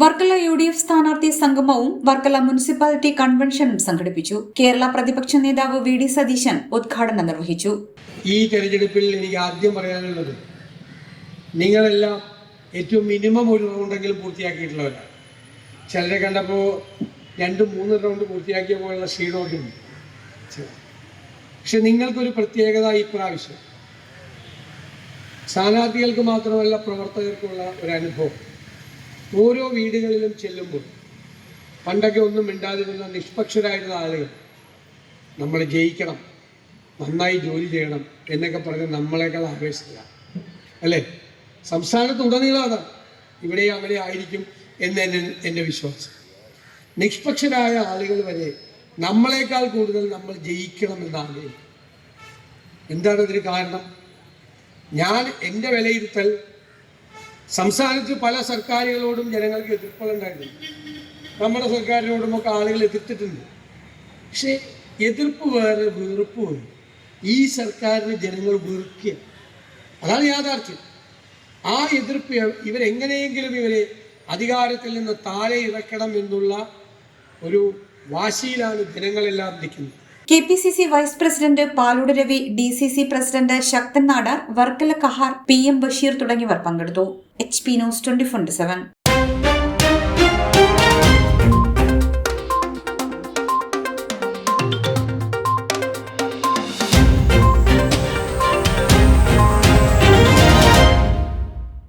Varkala U D F സ്ഥാനാർത്ഥി സംഗമവും Varkala municipality കൺവെൻഷനും സംഘടിപ്പിച്ചു. കേരള പ്രതിപക്ഷ നേതാവ് വി ഡി സതീശൻ ഉദ്ഘാടനം നിർവഹിച്ചു. ഈ തെരഞ്ഞെടുപ്പിൽ എനിക്ക് ആദ്യം പറയാനുള്ളത് നിങ്ങളെല്ലാം ഏറ്റവും മിനിമം ഒരു റൗണ്ടെങ്കിലും പൂർത്തിയാക്കിയിട്ടുള്ളവരാണ്. ചിലരെ കണ്ടപ്പോൾ രണ്ട് മൂന്ന് റൗണ്ട് പൂർത്തിയാക്കിയ പോലുള്ള ക്ഷീണമൊക്കെ പക്ഷെ നിങ്ങൾക്കൊരു പ്രത്യേകത ഇപ്രാവശ്യം സ്ഥാനാർത്ഥികൾക്ക് മാത്രമല്ല പ്രവർത്തകർക്കുള്ള ഒരു അനുഭവം. ഓരോ വീടുകളിലും ചെല്ലുമ്പോൾ പണ്ടൊക്കെ ഒന്നും മിണ്ടാതിരുന്ന നിഷ്പക്ഷരായിരുന്ന ആളുകൾ നമ്മൾ ജയിക്കണം നന്നായി ജോലി ചെയ്യണം എന്നൊക്കെ പറഞ്ഞ് നമ്മളെക്കാൾ ആവേശത്തില്ല അല്ലേ? സംസ്ഥാനത്ത് ഉടനീളം ഇവിടെ അങ്ങനെ ആയിരിക്കും എന്ന് എന്റെ എന്റെ വിശ്വാസം. നിഷ്പക്ഷരായ ആളുകൾ വരെ നമ്മളെക്കാൾ കൂടുതൽ നമ്മൾ ജയിക്കണം എന്നാണ്. എന്താണ് ഇതിന് കാരണം? ഞാൻ എന്റെ വിലയിരുത്തൽ സംസ്ഥാനത്ത് പല സർക്കാരുകളോടും ജനങ്ങൾക്ക് എതിർപ്പുകളുണ്ടായിട്ടുണ്ട് നമ്മുടെ സർക്കാരിനോടും ഒക്കെ ആളുകൾ എതിർത്തിട്ടുണ്ട്. പക്ഷേ എതിർപ്പ് വേറെ വെറുപ്പ് വേറെ. ഈ സർക്കാരിന് ജനങ്ങൾ വെറുക്കുക. അതാണ് യാഥാർത്ഥ്യം. ആ എതിർപ്പ് ഇവരെങ്ങനെയെങ്കിലും ഇവരെ അധികാരത്തിൽ നിന്ന് താഴെ ഇറക്കണം എന്നുള്ള ഒരു വാശിയിലാണ് ജനങ്ങളെല്ലാം നിൽക്കുന്നത്. K P C C vice president Palode Ravi D C C president Sakthan Nadar Varkala Kahar P M Basheer തുടങ്ങിയവർ പങ്കെടുത്തു. H P news twenty four seven.